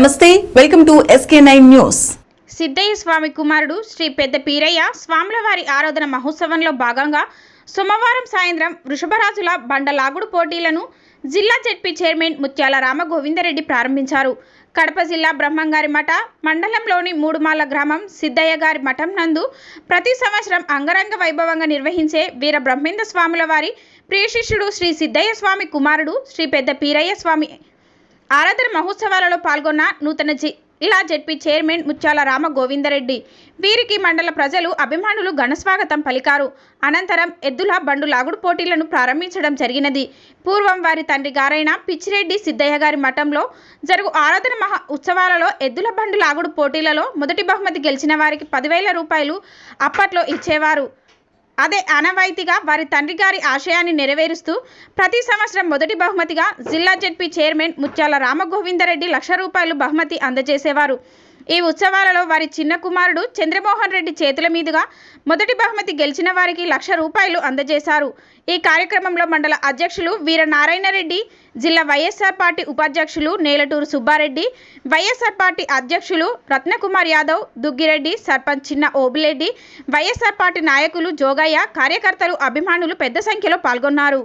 Welcome to SK nine news Siddaiah Swami కుమారుడు శ్రీ పెద్ద పీరయ్య స్వాములవారి ఆరాధన మహోత్సవంలో భాగంగా సోమవారం సాయంత్రం వృషభరాజుల బండలాగుడు పోటీలను జిల్లా జెడ్పీ చైర్మన్ ముత్యాల రామ గోవిందరెడ్డి ప్రారంభించారు. కడప జిల్లా బ్రహ్మంగారి మఠ మండలంలోని మూడుమాల గ్రామం సిద్ధయ్య గారి మఠం నందు ప్రతి సంవత్సరం అంగరంగ వైభవంగా నిర్వహించే వీర బ్రహ్మేంద్ర స్వాముల వారి ప్రియశిష్యుడు శ్రీ సిద్ధయ్య స్వామి కుమారుడు శ్రీ పెద్ద పీరయ్య స్వామి ఆరాధన మహోత్సవాలలో పాల్గొన్న నూతన జిల్లా జెడ్పీ చైర్మన్ ముత్యాల రామ గోవిందరెడ్డి వీరికి మండల ప్రజలు అభిమానులు ఘనస్వాగతం పలికారు. అనంతరం ఎద్దుల బండు లాగుడు పోటీలను ప్రారంభించడం జరిగినది. పూర్వం వారి తండ్రి గారైన పిచ్చిరెడ్డి సిద్ధయ్య గారి మఠంలో జరుగు ఆరాధన మహా ఉత్సవాలలో ఎద్దుల బండు లాగుడు పోటీలలో మొదటి బహుమతి గెలిచిన వారికి పదివేల రూపాయలు అప్పట్లో ఇచ్చేవారు. అదే ఆనవాయితీగా వారి తండ్రి గారి ఆశయాన్ని నెరవేరుస్తూ ప్రతి సంవత్సరం మొదటి బహుమతిగా జిల్లా జడ్పీ చైర్మన్ ముత్యాల రామగోవిందరెడ్డి లక్ష రూపాయలు బహుమతి అందజేసేవారు. ఈ ఉత్సవాలలో వారి చిన్న కుమారుడు చంద్రమోహన్ రెడ్డి చేతుల మీదుగా మొదటి బహుమతి గెలిచిన వారికి లక్ష రూపాయలు అందజేశారు. ఈ కార్యక్రమంలో మండల అధ్యక్షులు వీర నారాయణ రెడ్డి జిల్లా వైఎస్ఆర్ పార్టీ ఉపాధ్యక్షులు నేలటూరు సుబ్బారెడ్డి వైఎస్ఆర్ పార్టీ అధ్యక్షులు రత్నకుమార్ యాదవ్ దుగ్గిరెడ్డి సర్పంచ్ చిన్న ఓబిరెడ్డి వైఎస్ఆర్ పార్టీ నాయకులు జోగయ్య కార్యకర్తలు అభిమానులు పెద్ద సంఖ్యలో పాల్గొన్నారు.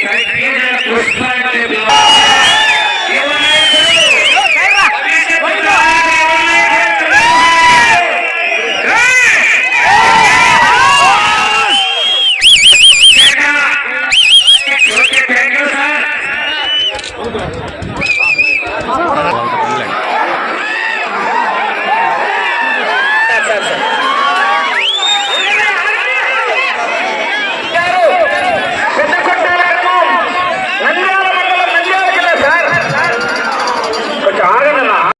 Thank you.